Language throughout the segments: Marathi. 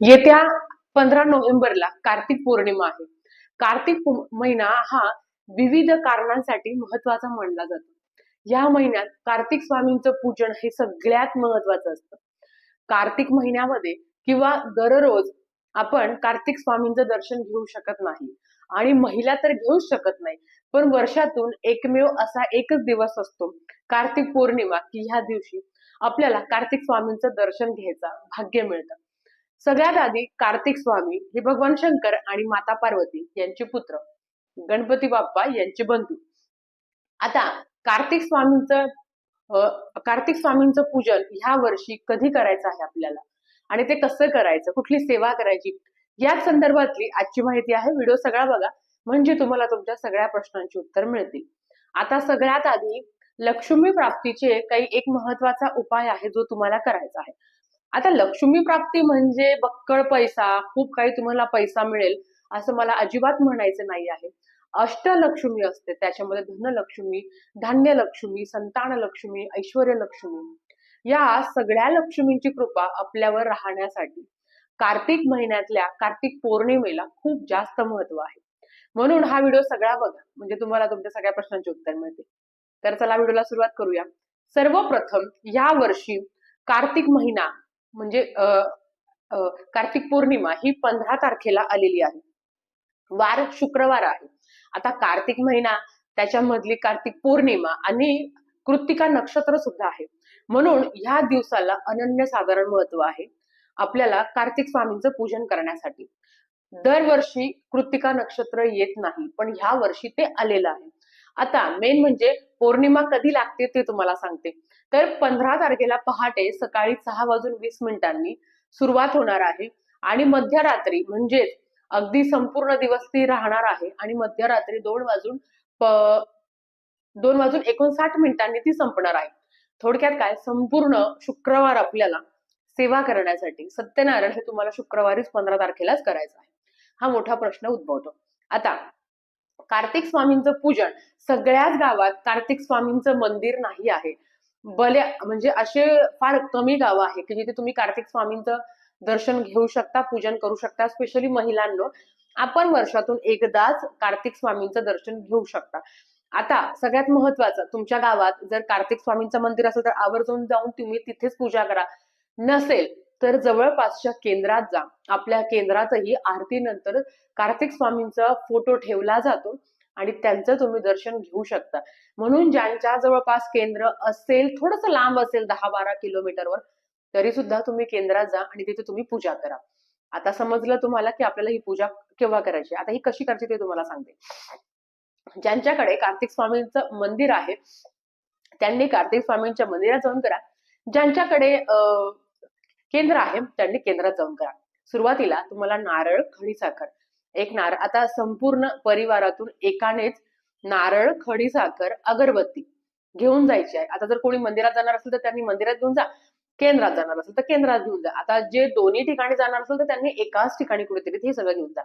येत्या पंधरा नोव्हेंबरला कार्तिक पौर्णिमा आहे. कार्तिक महिना हा विविध कारणांसाठी महत्त्वाचा मानला जातो. या महिन्यात कार्तिक स्वामींचं पूजन हे सगळ्यात महत्वाचं असतं. कार्तिक महिन्यामध्ये किंवा दररोज आपण कार्तिक स्वामींचं दर्शन घेऊ शकत नाही. आणि महिला तर घेऊच शकत नाही. पण वर्षातून एकमेव असा एकच दिवस असतो कार्तिक पौर्णिमा की ह्या दिवशी आपल्याला कार्तिक स्वामींचं दर्शन घ्यायचा भाग्य मिळतं. सगळ्यात आधी कार्तिक स्वामी हे भगवान शंकर आणि माता पार्वती यांचे पुत्र गणपती बाप्पा यांचे बंधू. आता कार्तिक स्वामींचं कार्तिक स्वामींचं पूजन ह्या वर्षी कधी करायचं आहे आपल्याला? आणि ते कसं करायचं? कुठली सेवा करायची? या संदर्भातली आजची माहिती आहे. व्हिडिओ सगळा बघा. म्हणजे तुम्हाला तुमच्या सगळ्या प्रश्नांची उत्तर मिळतील. आता सगळ्यात आधी लक्ष्मी प्राप्तीचे काही एक महत्त्वाचा उपाय आहे जो तुम्हाला करायचा आहे. आता लक्ष्मी प्राप्ती म्हणजे बक्कळ पैसा खूप काही तुम्हाला पैसा मिळेल असं मला अजिबात म्हणायचं नाही आहे. अष्टलक्ष्मी असते त्याच्यामध्ये धनलक्ष्मी धान्य लक्ष्मी संतान लक्ष्मी ऐश्वर लक्ष्मी या सगळ्या लक्ष्मींची कृपा आपल्यावर राहण्यासाठी कार्तिक महिन्यातल्या कार्तिक पौर्णिमेला खूप जास्त महत्त्व आहे. म्हणून हा व्हिडिओ सगळा बघा म्हणजे तुम्हाला तुमच्या सगळ्या प्रश्नांची उत्तर मिळते तर चला व्हिडिओला सुरुवात करूया. सर्वप्रथम या वर्षी कार्तिक महिना म्हणजे अं, कार्तिक पौर्णिमा ही पंधरा तारखेला आलेली आहे. वार शुक्रवार आहे. आता कार्तिक महिना त्याच्यामधली कार्तिक पौर्णिमा आणि कृत्तिका नक्षत्र सुद्धा आहे. म्हणून ह्या दिवसाला अनन्य साधारण महत्त्व आहे आपल्याला कार्तिक स्वामींचं पूजन करण्यासाठी. दरवर्षी कृत्तिका नक्षत्र येत नाही पण ह्या वर्षी ते आलेलं आहे. आता मेन म्हणजे पौर्णिमा कधी लागते ते तुम्हाला सांगते. तर पंधरा तारखेला पहाटे सकाळी सहा वाजून वीस मिनिटांनी सुरुवात होणार आहे आणि मध्यरात्री म्हणजेच अगदी संपूर्ण दिवस ती राहणार आहे आणि मध्यरात्री दोन वाजून प- दोन वाजून एकोणसाठ मिनिटांनी ती संपणार आहे. थोडक्यात काय? संपूर्ण शुक्रवार आपल्याला सेवा करण्यासाठी सत्यनारायण हे तुम्हाला शुक्रवारीच पंधरा तारखेलाच करायचं आहे. हा मोठा प्रश्न उद्भवतो. आता कार्तिक स्वामींचं पूजन. सगळ्याच गावात कार्तिक स्वामींचं मंदिर नाही आहे. भले म्हणजे असे फार कमी गाव आहे की जिथे तुम्ही कार्तिक स्वामींचं दर्शन घेऊ शकता पूजन करू शकता स्पेशली महिलांनो. आपण वर्षातून एकदाच कार्तिक स्वामींचं दर्शन घेऊ शकता. आता सगळ्यात महत्वाचं तुमच्या गावात जर कार्तिक स्वामींचं मंदिर असेल तर आवर्जून जाऊन तुम्ही तिथेच पूजा करा. नसेल तर जवळपासच्या केंद्रात जा. आपल्या केंद्रातही आरतीनंतर कार्तिक स्वामींचा फोटो ठेवला जातो आणि त्यांचं तुम्ही दर्शन घेऊ शकता. म्हणून ज्यांच्या जवळपास केंद्र असेल थोडस लांब असेल दहा बारा किलोमीटरवर तरी सुद्धा तुम्ही केंद्रात जा आणि तिथे तुम्ही पूजा करा. आता समजलं तुम्हाला की आपल्याला ही पूजा केव्हा करायची? आता ही कशी करायची ते तुम्हाला सांगते. ज्यांच्याकडे कार्तिक स्वामींचं मंदिर आहे त्यांनी कार्तिक स्वामींच्या मंदिरात जाऊन करा. ज्यांच्याकडे अं, केंद्र आहे त्यांनी केंद्रात जाऊन करा. सुरुवातीला तुम्हाला नारळ खडीसाखर एक नारळ आता संपूर्ण परिवारातून एकानेच नारळ खडीसाखर अगरबत्ती घेऊन जायची आहे. आता जर कोणी मंदिरात जाणार असेल तर त्यांनी मंदिरात घेऊन जा. केंद्रात जाणार असेल तर केंद्रात घेऊन जा. आता जे दोन्ही ठिकाणी जाणार असेल तर त्यांनी एकाच ठिकाणी कुठेतरी हे सगळं घेऊन जा.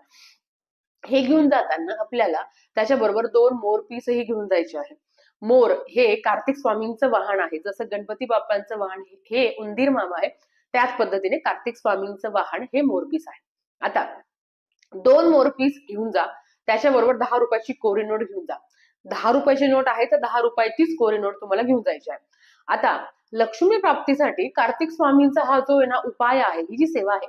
हे घेऊन जाताना आपल्याला त्याच्याबरोबर दोन मोर पीसही घेऊन जायचे आहे. मोर हे कार्तिक स्वामींचं वाहन आहे. जसं गणपती बाप्पांचं वाहन हे- हे उंदीर मामा आहे. त्याच पद्धतीने कार्तिक स्वामींचं वाहन हे मोरपीस आहे. आता दोन मोरपीस घेऊन जा त्याच्याबरोबर दहा रुपयाची कोरी नोट घेऊन जा. दहा रुपयाची नोट आहे तर दहा रुपयाचीच कोरी नोट तुम्हाला घेऊन जायची आहे. आता लक्ष्मी प्राप्तीसाठी कार्तिक स्वामींचा हा जो आहे ना उपाय आहे ही जी सेवा आहे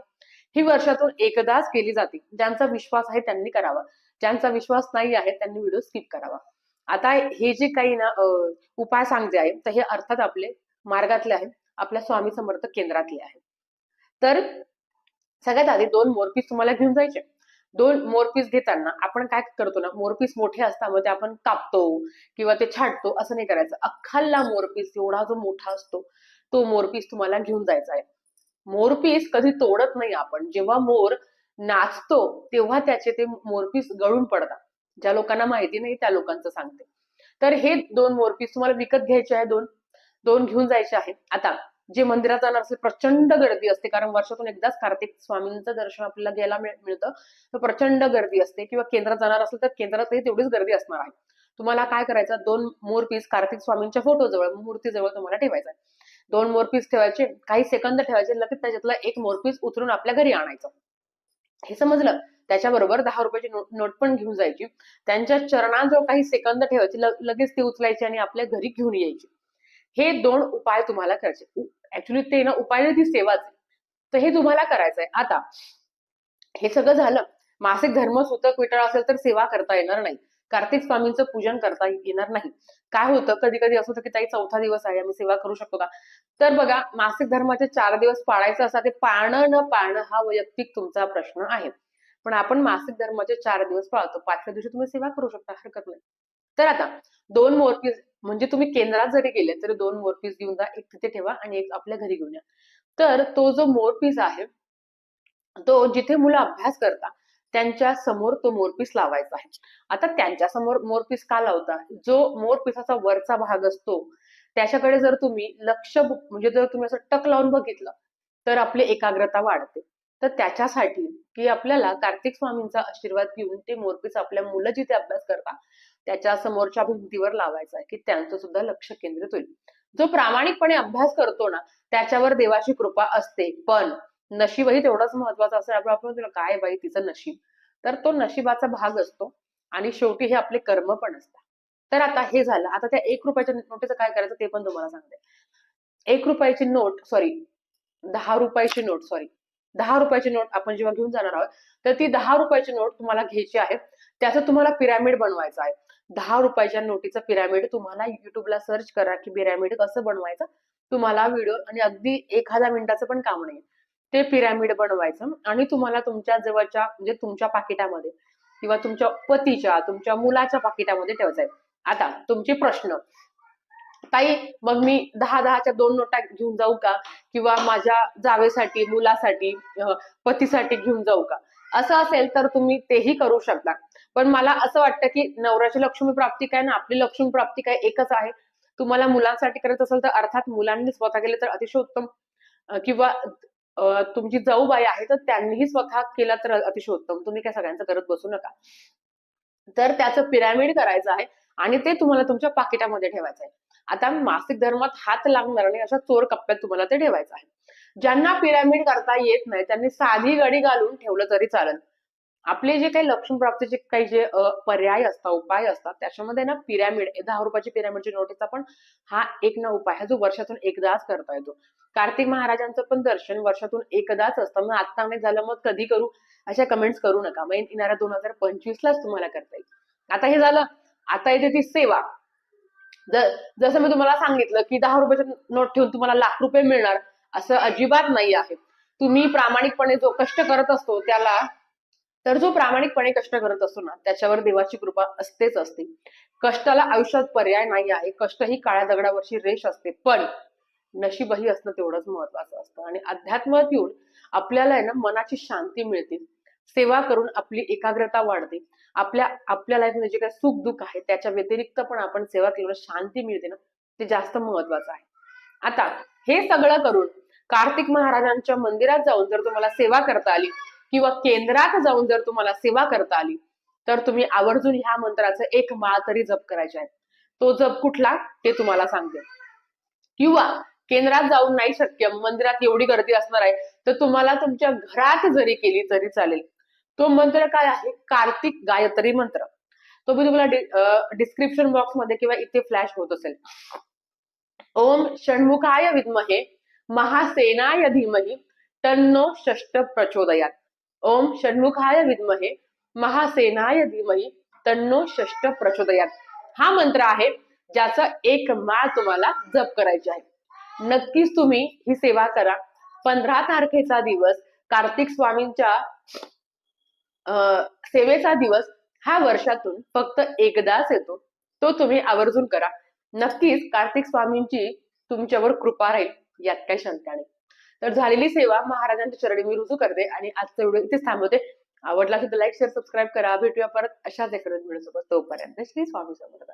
ही वर्षातून एकदाच केली जाते. ज्यांचा विश्वास आहे त्यांनी करावा. ज्यांचा विश्वास नाही आहे त्यांनी व्हिडिओ स्किप करावा. आता हे जे काही ना उपाय सांगते आहे तर हे अर्थात आपले मार्गातले आहेत. आपल्या स्वामी समर्थ केंद्रातले आहेत. तर सगळ्यात आधी दोन मोरपीस तुम्हाला घेऊन जायचे. दोन मोरपीस घेताना आपण काय करतो ना मोरपीस मोठे असतात मग ते आपण कापतो किंवा ते छाटतो असं नाही करायचं. अख्खाला मोरपीस एवढा जो मोठा असतो तो मोरपीस तुम्हाला घेऊन जायचा आहे. मोरपीस कधी तोडत नाही आपण. जेव्हा मोर नाचतो तेव्हा त्याचे ते मोरपीस गळून पडतात. ज्या लोकांना माहिती नाही त्या लोकांचं सांगते. तर हे दोन मोरपीस तुम्हाला विकत घ्यायचे आहे दोन. दोन घेऊन जायचे आहेत. आता जे मंदिरात जाणार असेल प्रचंड गर्दी असते. कारण वर्षातून एकदाच कार्तिक स्वामींचं दर्शन आपल्याला घ्यायला मिळतं. तर प्रचंड गर्दी असते. किंवा केंद्रात जाणार असेल तर केंद्रातही तेवढीच गर्दी असणार आहे. तुम्हाला काय करायचं? दोन मोर पीस कार्तिक स्वामींच्या फोटो जवळ मूर्तीजवळ तुम्हाला ठेवायचा आहे. दोन मोरपीस ठेवायचे काही सेकंद ठेवायचे लगेच त्याच्यातला एक मोरपीस उतरून आपल्या घरी आणायचं. हे समजलं? त्याच्याबरोबर दहा रुपयाची नोट पण घेऊन जायची. त्यांच्या चरणाजवळ काही सेकंद ठेवायची लगेच ती उचलायची आणि आपल्या घरी घेऊन यायची. हे दोन उपाय तुम्हाला करायचे. ऍक्च्युली ते ना उपाय ती सेवाच आहे. तर हे तुम्हाला करायचंय. आता हे सगळं झालं. मासिक धर्म सुतक विटाळ असेल तर सेवा करता येणार नाही. कार्तिक स्वामींचं पूजन करता येणार नाही. काय होतं? कधी कधी असं होतं की ताई चौथा दिवस आहे आम्ही सेवा करू शकतो का? तर बघा मासिक धर्माचे चार दिवस पाळायचं असं ते पाळणं न पाळणं हा वैयक्तिक तुमचा प्रश्न आहे. पण आपण मासिक धर्माचे चार दिवस पाळतो. पाचव्या दिवशी तुम्ही सेवा करू शकता. हरकत नाही. तर आता दोन मोरपीस म्हणजे तुम्ही केंद्रात जरी गेले तरी दोन मोरपीस घेऊन जा एक तिथे ठेवा आणि एक आपल्या घरी घेऊन या. तर तो जो मोरपीस आहे तो जिथे मुलं अभ्यास करतात त्यांच्यासमोर तो मोरपीस लावायचा आहे. आता त्यांच्यासमोर मोरपीस का लावता? जो मोरपिसाचा वरचा भाग असतो त्याच्याकडे जर तुम्ही लक्ष म्हणजे जर तुम्ही असं टक लावून बघितलं तर आपली एकाग्रता वाढते. तर त्याच्यासाठी की आपल्याला कार्तिक स्वामींचा आशीर्वाद घेऊन ते मोरपीस आपल्या मुलं जिथे अभ्यास करतात त्याच्या समोरच्या भिंतीवर लावायचा की त्यांचं सुद्धा लक्ष केंद्रित होईल. जो प्रामाणिकपणे अभ्यास करतो ना त्याच्यावर देवाची कृपा असते पण नशीबही तेवढंच महत्वाचं असं आपण काय बाई तिचं नशीब? तर तो नशिबाचा भाग असतो आणि शेवटी हे आपले कर्म पण असतात. तर आता हे झालं. आता त्या एक रुपयाच्या नोटीचं काय करायचं ते पण तुम्हाला सांगते. एक रुपयाची नोट सॉरी दहा रुपयाची नोट सॉरी दहा रुपयाची नोट आपण जेव्हा घेऊन जाणार आहोत तर ती दहा रुपयाची नोट तुम्हाला घ्यायची आहे त्याचं तुम्हाला पिरामिड बनवायचं आहे. दहा रुपयाच्या नोटीचं पिरामिड तुम्हाला युट्यूबला सर्च करा की पिरामिड कसं बनवायचं. तुम्हाला व्हिडिओ आणि अगदी एखाद्या मिनिटाचं पण काम नाही. ते पिरामिड बनवायचं आणि तुम्हाला तुमच्या जवळच्या म्हणजे तुमच्या पाकिटामध्ये किंवा तुमच्या पतीच्या तुमच्या मुलाच्या पाकिटामध्ये ठेवायचं आहे. आता तुमचे प्रश्न. ताई मग मी दहा दहाच्या दोन नोटा घेऊन जाऊ का? किंवा माझ्या जावेसाठी मुलासाठी पतीसाठी घेऊन जाऊ का? असं असेल तर तुम्ही तेही करू शकता. पण मला असं वाटतं की नवऱ्याची लक्ष्मी प्राप्ती काय ना आपली लक्ष्मी प्राप्ती काय एकच आहे. तुम्हाला मुलांसाठी करत असेल तर अर्थात मुलांनी स्वतः केलं तर अतिशय उत्तम. किंवा तुमची तुमची जाऊबाई आहे तर त्यांनीही स्वतः केला तर अतिशय उत्तम. तुम्ही काय सगळ्यांचं करत बसू नका. तर त्याचं पिरॅमिड करायचं आहे आणि ते तुम्हाला तुमच्या पाकिटामध्ये ठेवायचं आहे. आता मासिक धर्मात हात लागणार नाही अशा चोर कप्प्यात तुम्हाला ते ठेवायचं आहे. ज्यांना पिरामिड करता येत नाही त्यांनी साधी गडी घालून ठेवलं तरी चालेल. आपले जे काही लक्ष्मी प्राप्तीचे काही जे पर्याय असतात उपाय असतात त्याच्यामध्ये ना पिरामिड दहा रुपयाची पिरामिडची नोटीस पण हा एक ना उपाय हा जो वर्षातून एकदाच करता येतो. कार्तिक महाराजांचं पण दर्शन वर्षातून एकदाच असतं. मग आता नाही झालं मग कधी करू? अशा कमेंट्स करू नका. मग येणाऱ्या दोन हजार पंचवीस लाच तुम्हाला करता येईल. आता हे झालं. आता येते ती सेवा. जसं मी तुम्हाला सांगितलं की दहा रुपयाची नोट ठेवून तुम्हाला लाख रुपये मिळणार असं अजिबात नाही आहे. तुम्ही प्रामाणिकपणे जो कष्ट करत असतो त्याला तर जो प्रामाणिकपणे कष्ट करत असतो ना त्याच्यावर देवाची कृपा असतेच असते. कष्टाला आयुष्यात पर्याय नाही आहे. कष्ट ही काळ्या दगडावरची रेष असते. पण नशीबही असणं तेवढंच महत्वाचं असतं. आणि अध्यात्मात येऊन आपल्याला आहे ना मनाची शांती मिळते. सेवा करून आपली एकाग्रता वाढते. आपल्या आपल्या लाईफमध्ये जे काही सुख दुःख आहे त्याच्या व्यतिरिक्त पण आपण सेवा केल्यावर शांती मिळते ना ते जास्त महत्वाचं आहे. आता हे सगळं करून कार्तिक महाराजांच्या मंदिरात जाऊन जर तुम्हाला सेवा करता आली किंवा केंद्रात जाऊन जर तुम्हाला सेवा करता आली तर तुम्ही आवर्जून ह्या मंत्राचं एक माळ तरी जप करायचे आहे. तो जप कुठला? ते तुम्हाला सांगते. किंवा केंद्रात जाऊन नाही शक्य मंदिरात एवढी गर्दी असणार आहे तर तुम्हाला तुमच्या घरात जरी केली तरी चालेल. तो मंत्र काय आहे? कार्तिक गायत्री मंत्र. तो मी तुम्हाला डिस्क्रिप्शन बॉक्समध्ये किंवा इथे फ्लॅश होत असेल. ओम षण्मुखाय विद्महे महासेनाय धीमही तन्नो षष्ट प्रचोदयात. ओम षण्मुखाय विद्महे महासेनाय धीमही तन्नो षष्ट प्रचोदयात. हा मंत्र आहे ज्याचा एक माळ तुम्हाला जप करायची आहे. नक्कीच तुम्ही ही सेवा करा. पंधरा तारखेचा दिवस कार्तिक स्वामींच्या सेवेचा दिवस हा वर्षातून फक्त एकदाच येतो. तो तुम्ही आवर्जून करा. नक्कीच कार्तिक स्वामींची तुमच्यावर कृपा राहील यात काही शंका नाही. तर झालेली सेवा महाराजांच्या चरणी मी रुजू करते आणि आजचा व्हिडिओ इथेच थांबवते. आवडला असेल तर लाईक शेअर सबस्क्राईब करा. भेटूया परत अशाच एखाद्या व्हिडिओ सोबत तोपर्यंत श्री स्वामी समर्थ.